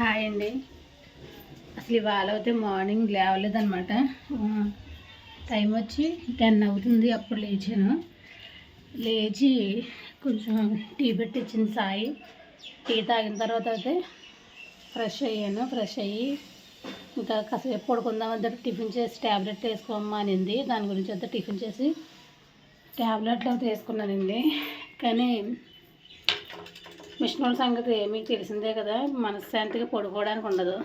Hi అండి. అసలు ఇవాళ అయితే మార్నింగ్ లేవలేదనమాట టైం వచ్చి టెన్ అవుతుంది అప్పుడు లేచాను. లేచి కొంచెం టీ పెట్టించింది సాయి. టీ తాగిన తర్వాత అయితే ఫ్రెష్ అయ్యాను ఫ్రెష్ అయ్యి ఇంకా కాసేపు పడుకుందామంటే టిఫిన్ చేసి ట్యాబ్లెట్ వేసుకోమ్మా అనింది. దాని గురించి అయితే టిఫిన్ చేసి ట్యాబ్లెట్లు అయితే వేసుకున్నానండి. కానీ మిషన్ సంగతి మీకు తెలిసిందే కదా. మనశ్శాంతిగా పడుకోవడానికి ఉండదు.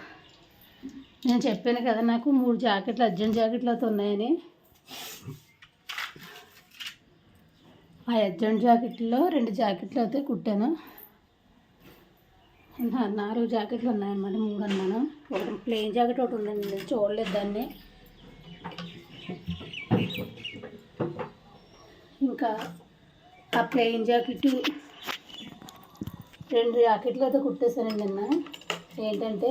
నేను చెప్పాను కదా నాకు మూడు జాకెట్లు అర్జెంట్ జాకెట్లు అయితే ఉన్నాయని. ఆ అర్జెంట్ జాకెట్లో రెండు జాకెట్లు అయితే కుట్టాను. నాలుగు జాకెట్లు ఉన్నాయన్నమాట మూడు అన్నాను. ఒకటి ప్లెయిన్ జాకెట్ ఒకటి ఉందండి చూడలేదు దాన్ని. ఇంకా ఆ ప్లెయిన్ జాకెట్ రెండు జాకెట్లు అయితే కుట్టేశానండి నిన్న ఏంటంటే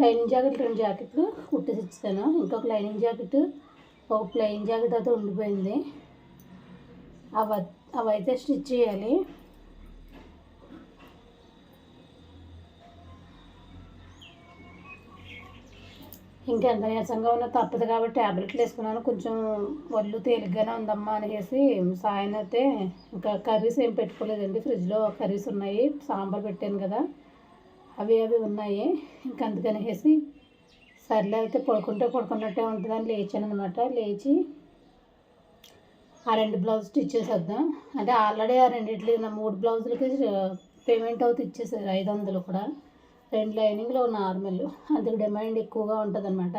లైనింగ్ జాకెట్ రెండు జాకెట్లు కుట్టేసి ఇచ్చాను. ఇంకొక లైనింగ్ జాకెట్ ఒక ప్లెయిన్ జాకెట్ అయితే ఉండిపోయింది. అవి అవైతే స్టిచ్ చేయాలి. ఇంకా ఎంత నీరసంగా ఉన్నా తప్పదు కాబట్టి ట్యాబ్లెట్లు వేసుకున్నాను. కొంచెం ఒళ్ళు తేలిగ్గానే ఉందమ్మా అనేసి సాయం అయితే ఇంకా కర్రీస్ ఏం పెట్టుకోలేదండి. ఫ్రిడ్జ్లో కర్రీస్ ఉన్నాయి. సాంబార్ పెట్టాను కదా అవి అవి ఉన్నాయి. ఇంకా అందుకనేసి సర్లే అయితే పడుకుంటే పడుకున్నట్టే ఉంటుందని లేచాను అనమాట లేచి ఆ రెండు బ్లౌజ్ స్టిచ్ చేసేద్దాం. అంటే ఆల్రెడీ ఆ రెండిట్లు నా మూడు బ్లౌజులకి పేమెంట్ అవుతుంది ఇచ్చేసారు ఐదు వందలు కూడా. రెండు లైనింగ్లు నార్మల్. అందుకు డిమాండ్ ఎక్కువగా ఉంటుంది అనమాట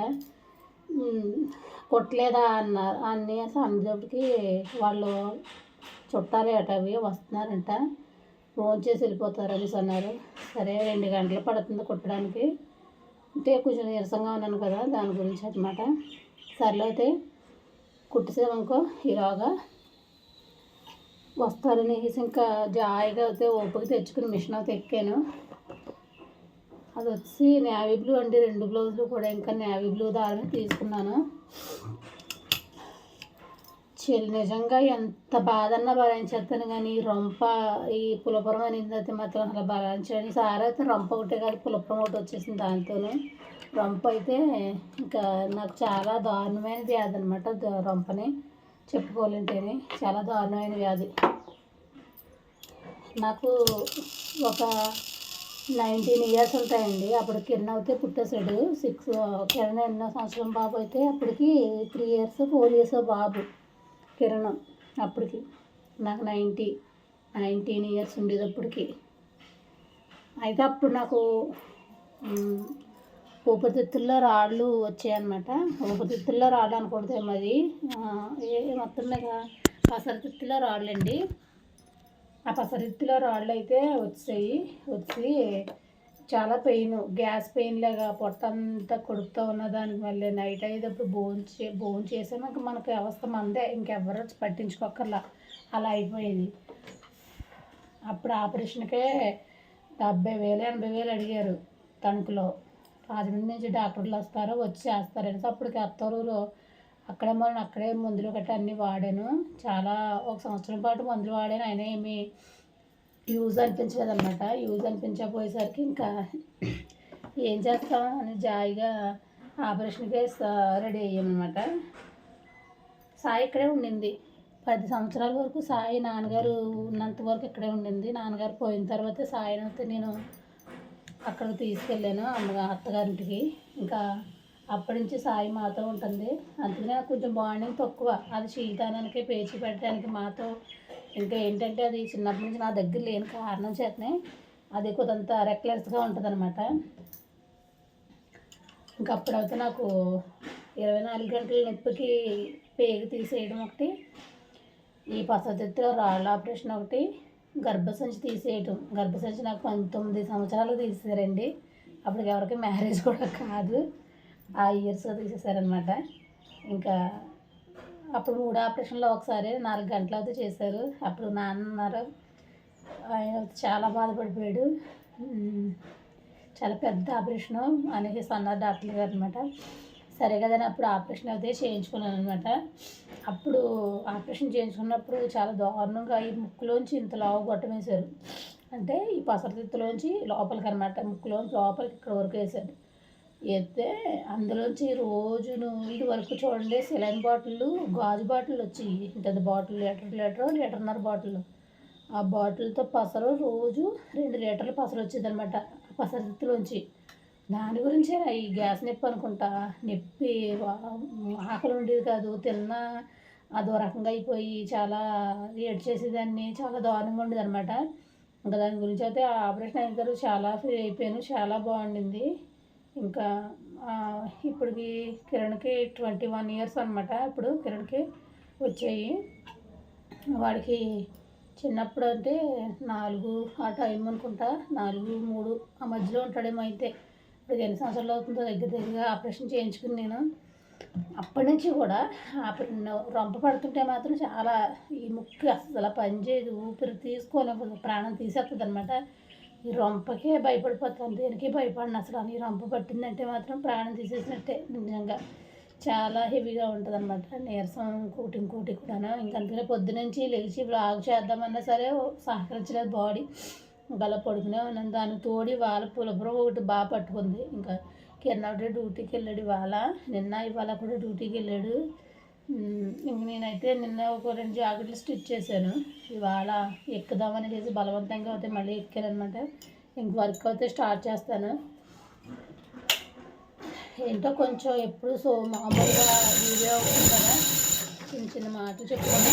కొట్టలేదా అన్నారు అన్నీ అనేటప్పటికి వాళ్ళు చుట్టాలి అట అవి వస్తున్నారంట. ఫోన్ చేసి వెళ్ళిపోతారు అనేసి అన్నారు. సరే రెండు గంటలు పడుతుంది కుట్టడానికి. అంటే కొంచెం నీరసంగా ఉన్నాను కదా దాని గురించి అనమాట సర్లే అయితే కుట్టేసామనుకో ఈరోగా వస్తారనేసి ఇంకా జాయిగా అయితే ఓపిక తెచ్చుకుని మిషన్ అయితే ఎక్కాను. అది వచ్చి నేవీ బ్లూ అండి రెండు బ్లౌజులు కూడా ఇంకా నేవీ బ్లూ దారిని తీసుకున్నాను. చెల్లి నిజంగా ఎంత బాధన్నా భరించేస్తాను కానీ ఈ రొంప ఈ పులపురం అనేది అయితే మాత్రం అసలు భరించాను సార్ అయితే రొంప ఒకటే కాదు పులపురం ఒకటి వచ్చేసింది దాంతోనే. రొంప అయితే ఇంకా నాకు చాలా దారుణమైన వ్యాధి అనమాట రొంపని చెప్పుకోలేంటేనే చాలా దారుణమైన వ్యాధి. నాకు ఒక నైన్టీన్ ఇయర్స్ ఉంటాయండి. అప్పుడు కిరణ్ అయితే పుట్టేశాడు. సిక్స్ కిరణ్ ఎన్నో సంవత్సరం బాబు అయితే అప్పటికి త్రీ ఇయర్స్ ఫోర్ ఇయర్స్ బాబు కిరణ్ అప్పటికి. నాకు నైంటీ నైన్టీన్ ఇయర్స్ ఉండేది అప్పటికి. అయితే అప్పుడు నాకు ఊపిరితిత్తుల్లో రాళ్ళు వచ్చాయన్నమాట. ఊపిరితిత్తుల్లో రాళ్ళు అనకూడదు మరి ఏ మొత్తం మీద పసరతిత్తులో రాళ్ళండి. ఆ పసరిత్తిలో రాళ్ళు అయితే వచ్చాయి వచ్చి చాలా పెయిన్ గ్యాస్ పెయిన్ లాగా పొట్ట అంతా కొడుకుతూ ఉన్న దానికి మళ్ళీ నైట్ అయ్యేటప్పుడు బోన్ చే బోన్ చేసాము. ఇంకా మనకి అవస్థ మందే ఇంకెవరు పట్టించుకోకర్లా అలా అయిపోయింది. అప్పుడు ఆపరేషన్కే డెబ్బై వేలు ఎనభై వేలు అడిగారు తణుకులో. రాజమండ్రి నుంచి డాక్టర్లు వస్తారు వచ్చి చేస్తారని అప్పటికి అత్తరూరు అక్కడే మనం అక్కడే మందులు గట్రా అన్నీ వాడాను. చాలా ఒక సంవత్సరం పాటు మందులు వాడాను. అయినా ఏమి యూజ్ అనిపించలేదు అనమాట యూజ్ అనిపించకపోయేసరికి ఇంకా ఏం చేస్తాం అని జాయిగా ఆపరేషన్కే రెడీ అయ్యామన్నమాట. సాయి ఇక్కడే ఉండింది. పది సంవత్సరాల వరకు సాయి నాన్నగారు ఉన్నంత వరకు ఇక్కడే ఉండింది. నాన్నగారు పోయిన తర్వాత సాయిని అయితే నేను అక్కడికి తీసుకెళ్ళాను అమ్మగా అత్తగారింటికి. ఇంకా అప్పటి నుంచి సాయి మాతో ఉంటుంది. అందుకనే కొంచెం బాండింగ్ తక్కువ. అది శీతానానికి పేచి పెట్టడానికి మాతో. ఇంకా ఏంటంటే అది చిన్నప్పటి నుంచి నా దగ్గర లేని కారణం చేతనే అది కొంత రెక్లెస్గా ఉంటుంది అనమాట ఇంకా అప్పుడైతే నాకు ఇరవై నాలుగు గంటల నొప్పికి పేగు తీసేయడం ఒకటి ఈ పసతిత్తులో రాళ్ళ ఆపరేషన్ ఒకటి గర్భసంచి తీసేయటం. గర్భసంచి నాకు పంతొమ్మిది సంవత్సరాలు తీసారండి అప్పటికి ఎవరికి మ్యారేజ్ కూడా కాదు. ఆ ఇయర్స్ తీసేశారనమాట ఇంకా అప్పుడు మూడు ఆపరేషన్లో ఒకసారి నాలుగు గంటలు అయితే చేశారు. అప్పుడు నాన్న ఉన్నారు. ఆయన చాలా బాధపడిపోయాడు. చాలా పెద్ద ఆపరేషను అనేసి అన్నారు డాక్టర్ గారు అనమాట సరే కదని అప్పుడు ఆపరేషన్ అయితే చేయించుకున్నాను అనమాట అప్పుడు ఆపరేషన్ చేయించుకున్నప్పుడు చాలా దారుణంగా ఈ ముక్కులోంచి ఇంత లావు గొట్టం వేశారు. అంటే ఈ పసరతిత్తులోంచి లోపలికి అనమాట ముక్కులోంచి లోపలికి ఇక్కడ వరకు వేసాడు ఎత్తే అందులోంచి రోజు ఇది వరకు చూడండి సెలైన్ బాటిళ్ళు గాజు బాటిల్ వచ్చి ఇంత బాటిల్ లీటర్ లీటర్ లీటర్న్నర బాటిల్ ఆ బాటిల్తో పసరు రోజు రెండు లీటర్ల పసరు వచ్చేది అనమాట దాని గురించే ఈ గ్యాస్ నొప్పి అనుకుంటా. నొప్పి ఆకలి ఉండేది కాదు తిన్నా అదో రకంగా అయిపోయి చాలా ఏడ్ చేసేదాన్ని చాలా దారుణంగా ఉండేది అనమాట ఇంకా దాని గురించి అయితే ఆపరేషన్ అయిన తర్వాత చాలా ఫ్రీ అయిపోయాను చాలా బాగుండింది. ఇంకా ఇప్పటికి కిరణ్కి ట్వంటీ వన్ ఇయర్స్ అనమాట ఇప్పుడు కిరణ్కి వచ్చాయి. వాడికి చిన్నప్పుడు అంటే నాలుగు ఆ టైం అనుకుంటా నాలుగు మూడు ఆ మధ్యలో ఉంటాడేమో అయితే. ఇప్పుడు ఎన్ని సంవత్సరాలు అవుతుందో దగ్గర దగ్గరగా ఆపరేషన్ చేయించుకుని నేను. అప్పటి నుంచి కూడా రొంప పడుతుంటే మాత్రం చాలా ఈ ముక్కు అసలు పనిచేయదు. ఊపిరి తీసుకొని ప్రాణం తీసేస్తుంది అనమాట ఈ రొంపకే భయపడిపోతాను. దేనికి భయపడిన అసలు? ఈ రొంప పట్టిందంటే మాత్రం ప్రాణం తీసేసినట్టే నిజంగా. చాలా హెవీగా ఉంటుంది అనమాట నీరసం ఇంకోటి ఇంకోటి కూడా ఇంకంతలో పొద్దునుంచి లేచి బ్లాగ్ చేద్దామన్నా సరే సహకరించలేదు బాడీ. గల పడుకునే ఉన్నాను. దాన్ని తోడి వాళ్ళ పులపురం ఒకటి బాగా పట్టుకుంది. ఇంకా కిరణ్ డ్యూటీకి వెళ్ళాడు ఇవాళ. నిన్న ఇవాళ కూడా డ్యూటీకి వెళ్ళాడు. నేనైతే నిన్న ఒక రెండు జాకెట్లు స్టిచ్ చేశాను. ఇవాళ ఎక్కుదామని చేసి బలవంతంగా అయితే మళ్ళీ ఎక్కానమాట ఇంక వర్క్ అయితే స్టార్ట్ చేస్తాను. ఏంటో కొంచెం ఎప్పుడు సో మామూలుగా వీడియో కదా చిన్న చిన్న మాటలు చెప్పుకుంటే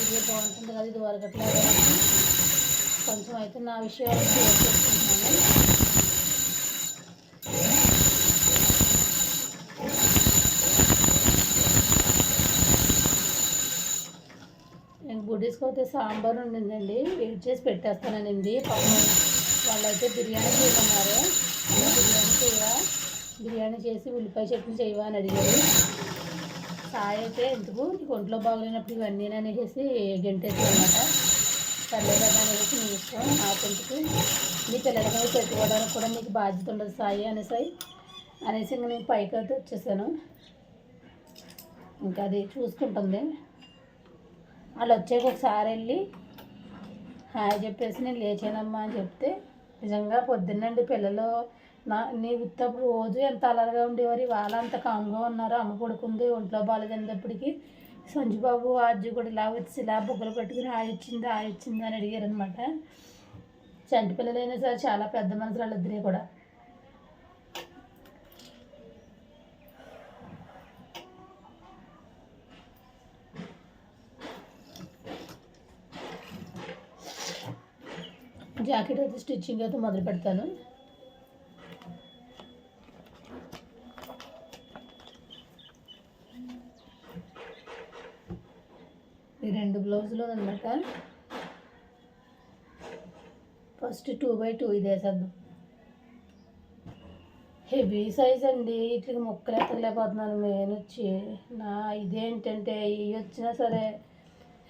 వీడియో బాగుంటుంది కదా ఇది వరకట్లేదు కొంచెం అయితే నా విషయాలు షేర్ చేసుకుంటున్నాను. గుడ్డీస్కి సాంబార్ ఉండిందండి. వెయిట్ చేసి పెట్టేస్తానండి పాపం వాళ్ళైతే బిర్యానీ చేయమన్నారు. బిర్యానీ చేయవా బిర్యానీ చేసి ఉల్లిపాయ చట్నీ చేయవా అని అడిగారు. సాయి అయితే ఎందుకు? నీకు ఒంట్లో బాగలేనప్పుడు ఇవన్నీ అనేసి గంటేసి అనమాట సర్లే అనేసి నీ ఇష్టం. నా కొంచెం నీ పిల్లల మీద పెట్టుకోవడానికి కూడా నీకు బాధ్యత ఉండదు సాయి అనేసి అనేసి ఇంకా నేను పైకి అయితే వచ్చేసాను. ఇంకా అది చూసుకుంటుంది. వాళ్ళు వచ్చాక ఒకసారి వెళ్ళి హాయ్ చెప్పేసి నేను లేచానమ్మా అని చెప్తే నిజంగా పొద్దున్నండి పిల్లలు. నా నీ ఉత్తప్పుడు రోజు ఎంత అలరగా ఉండేవారు? ఇవాళ అంత కామ్గా ఉన్నారు. అమ్మ పడుకుంది. ఒంట్లో బాగాలేదనేటప్పటికి సంజుబాబు అజ్జు కూడా ఇలా వచ్చి ఇలా బుగ్గలు పెట్టుకుని హాయ్ ఇచ్చింది అని అడిగారు అనమాట చంటి పిల్లలైనా సరే చాలా పెద్ద మనసులు వాళ్ళిద్దరే కూడా. జాకెట్ అయితే స్టిచ్చింగ్ అయితే మొదలు పెడతాను. ఈ రెండు బ్లౌజులు అనమాట ఫస్ట్ టూ బై టూ ఇది వేసేద్దాం హెవీ సైజ్ అండి. ఇట్లకి ముక్కలు ఎత్తలేకపోతున్నాను మెయిన్ వచ్చి. నా ఇదేంటంటే ఇవి వచ్చినా సరే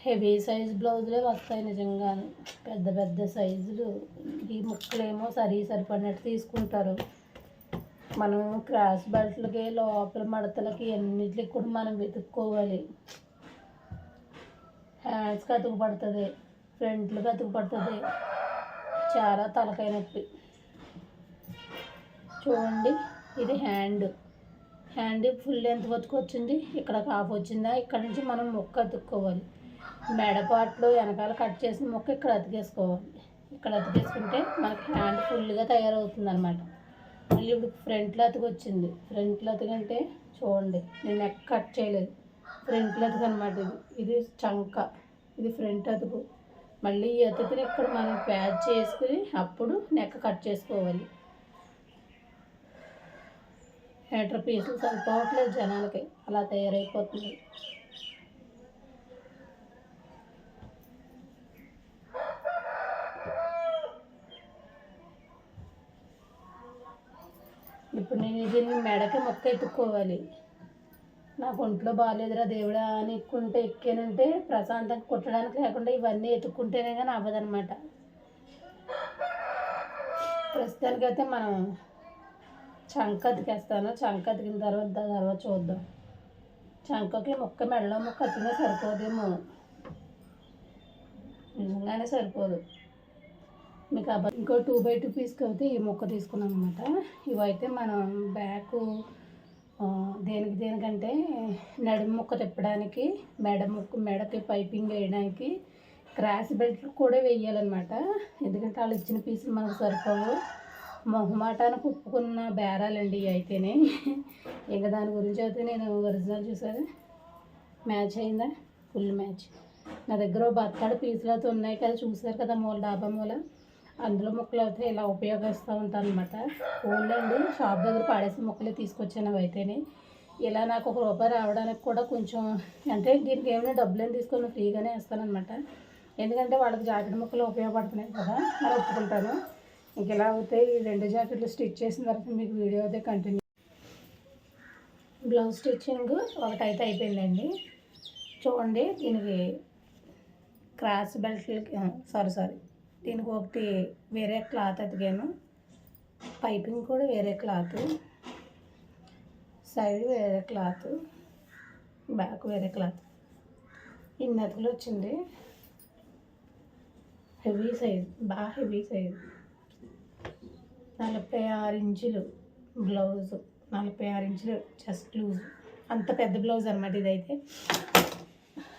హెవీ సైజ్ బ్లౌజులే వస్తాయి నిజంగా పెద్ద పెద్ద సైజులు. ఈ ముక్కలేమో సరి సరిపడినట్టు తీసుకుంటారు. మనం క్రాస్ బెల్ట్లకి లోపల మడతలకి అన్నిటికి కూడా మనం వెతుక్కోవాలి. హ్యాండ్స్కి అతుకు పడుతుంది ఫ్రంట్లకి అతుకు పడుతుంది చాలా తలకాయ నొప్పి. చూడండి ఇది హ్యాండ్ హ్యాండ్ ఫుల్ ఎంత వచ్చింది. ఇక్కడ కాఫ్ వచ్చిందా? ఇక్కడ నుంచి మనం మొక్క అతుక్కోవాలి. మెడపాట్లు వెనకాల కట్ చేసిన మొక్క ఇక్కడ అతికేసుకోవాలి. ఇక్కడ అతికేసుకుంటే మనకి హ్యాండ్ ఫుల్గా తయారవుతుంది అనమాట మళ్ళీ ఇప్పుడు ఫ్రంట్లో అతికొచ్చింది. ఫ్రంట్లో అతికంటే చూడండి నేను నెక్ కట్ చేయలేదు. ఫ్రంట్లో అతుకు అనమాట ఇది. ఇది చంక. ఇది ఫ్రంట్ అతుకు. మళ్ళీ ఈ అతికిని ఇక్కడ మనం ప్యాచ్ చేసుకుని అప్పుడు నెక్ కట్ చేసుకోవాలి. హెటర్ పీసులు సరిపోవట్లేదు జనాలకి అలా తయారైపోతుంది. ఇప్పుడు నేను దీన్ని మెడకి మొక్క ఎత్తుక్కోవాలి. నాకు ఒంట్లో బాగాలేదురా దేవుడా అని ఎక్కుంటే ఎక్కానంటే ప్రశాంతంగా కుట్టడానికి లేకుండా ఇవన్నీ ఎత్తుక్కుంటేనే కానీ అవ్వదనమాట ప్రస్తుతానికైతే మనం చంక చంకతికిన చంక తర్వాత తర్వాత చూద్దాం. చంకకి మొక్క మెడలో మొక్క అతికినా సరిపోదేమో? నిజంగానే సరిపోదు. మీకు ఇంకో టూ బై టూ పీస్కి అయితే ఈ మొక్క తీసుకున్నాం అనమాట ఇవైతే మనం బ్యాక్ దేనికి దేనికంటే నడుము ముక్క తిప్పడానికి మెడ ముక్క మెడకి పైపింగ్ వేయడానికి క్రాస్ బెల్ట్ కూడా వేయాలన్నమాట. ఎందుకంటే వాళ్ళు ఇచ్చిన పీసులు మనకు సరిపోవు. మొహమాటానికి ఒప్పుకున్న బేరాలండి ఇవి అయితేనే. ఇంకా దాని గురించి అయితే నేను ఒరిజినల్ చూసాను మ్యాచ్ అయిందా? Full match. నా దగ్గర బత్తాడు పీసులు అయితే ఉన్నాయి కదా చూసారు కదా మూల డాబా మూల? అందులో మొక్కలు అయితే ఇలా ఉపయోగిస్తూ ఉంటాను అనమాట ఓన్లండి షాప్ దగ్గర పాడేసిన మొక్కలే తీసుకొచ్చాను అవి అయితేనే ఇలా నాకు ఒక రూపాయి రావడానికి కూడా కొంచెం అంటే దీనికి ఏమైనా డబ్బులు ఏమి తీసుకొని ఫ్రీగానే ఇస్తానమాట ఎందుకంటే వాళ్ళకి జాకెట్ ముక్కలు ఉపయోగపడుతున్నాయి కదా అని ఒప్పుకుంటాను. ఇంక ఇలా అయితే ఈ రెండు జాకెట్లు స్టిచ్ చేసిన తర్వాత మీకు వీడియో అయితే కంటిన్యూ బ్లౌజ్ స్టిచ్చింగ్ ఒకటైతే అయిపోయిందండి. చూడండి దీనికి క్రాస్ బెల్ట్లకి సారీ సారీ. దీనికి ఒకటి వేరే క్లాత్ అతికాను పైపింగ్ కూడా వేరే క్లాత్. సైడ్ వేరే క్లాత్. బ్యాక్ వేరే క్లాత్. ఇన్ని అతుకులు వచ్చింది. హెవీ సైజ్ బాగా హెవీ సైజ్. నలభై ఆరు ఇంచులు బ్లౌజ్ నలభై ఆరు ఇంచులు జస్ట్ లూజ్. అంత పెద్ద బ్లౌజ్ అనమాట ఇదైతే.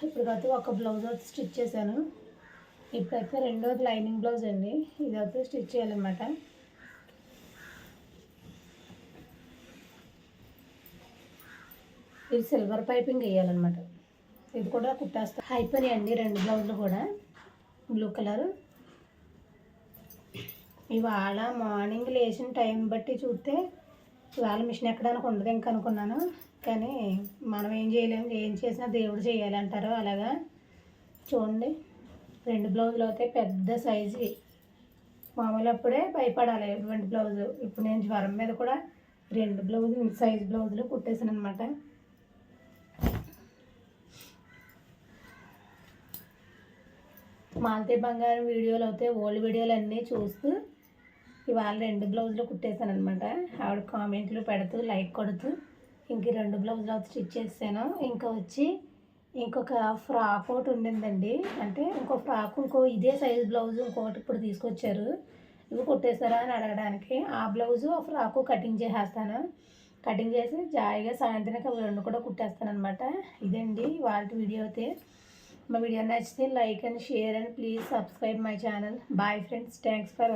ఇప్పుడు కాదు ఒక బ్లౌజ్ స్టిచ్ చేశాను. ఇప్పుడైతే రెండోది లైనింగ్ బ్లౌజ్ అండి. ఇదైతే స్టిచ్ చేయాలన్నమాట. ఇది సిల్వర్ పైపింగ్ వేయాలన్నమాట. ఇది కూడా కుట్టేస్తా. అయిపోయినాయండి అండి రెండు బ్లౌజులు కూడా. బ్లూ కలర్ ఇవాళ మార్నింగ్ లేచిన టైం బట్టి చూస్తే ఇవాళ మిషన్ ఎక్కడానికి ఉండదు ఇంక అనుకున్నాను. కానీ మనం ఏం చేయలేము ఏం చేసినా దేవుడు చేయాలి అంటారు అలాగా. చూడండి. రెండు బ్లౌజులు అవుతాయి పెద్ద సైజు. మామూలు అప్పుడే భయపడాలి ఎటువంటి బ్లౌజు. ఇప్పుడు నేను జ్వరం మీద కూడా రెండు బ్లౌజులు సైజ్ బ్లౌజులు కుట్టేసాను అనమాట మాలతి బంగారం వీడియోలు అయితే ఓల్డ్ వీడియోలు అన్నీ చూస్తూ ఇవాళ రెండు బ్లౌజులు కుట్టేశాను అనమాట ఆవిడ కామెంట్లు పెడుతూ లైక్ కొడుతూ ఇంక రెండు బ్లౌజులు అయితే స్టిచ్ చేసాను ఇంకా వచ్చి ఇంకొక ఫ్రాక్ ఒకటి ఉండిందండి. అంటే ఇంకో ఫ్రాక్ ఇంకో ఇదే సైజ్ బ్లౌజ్ ఇంకొకటి ఇప్పుడు తీసుకొచ్చారు. ఇవి కుట్టేస్తారా అని అడగడానికి. ఆ బ్లౌజు ఆ ఫ్రాకు కటింగ్ చేసేస్తాను. కటింగ్ చేసి జాయిగా సాయంత్రానికి అవి రెండు కూడా కుట్టేస్తాను అనమాట ఇదండి వాళ్ళ వీడియో అయితే. మా వీడియో నచ్చితే like and share and please subscribe my channel bye friends thanks for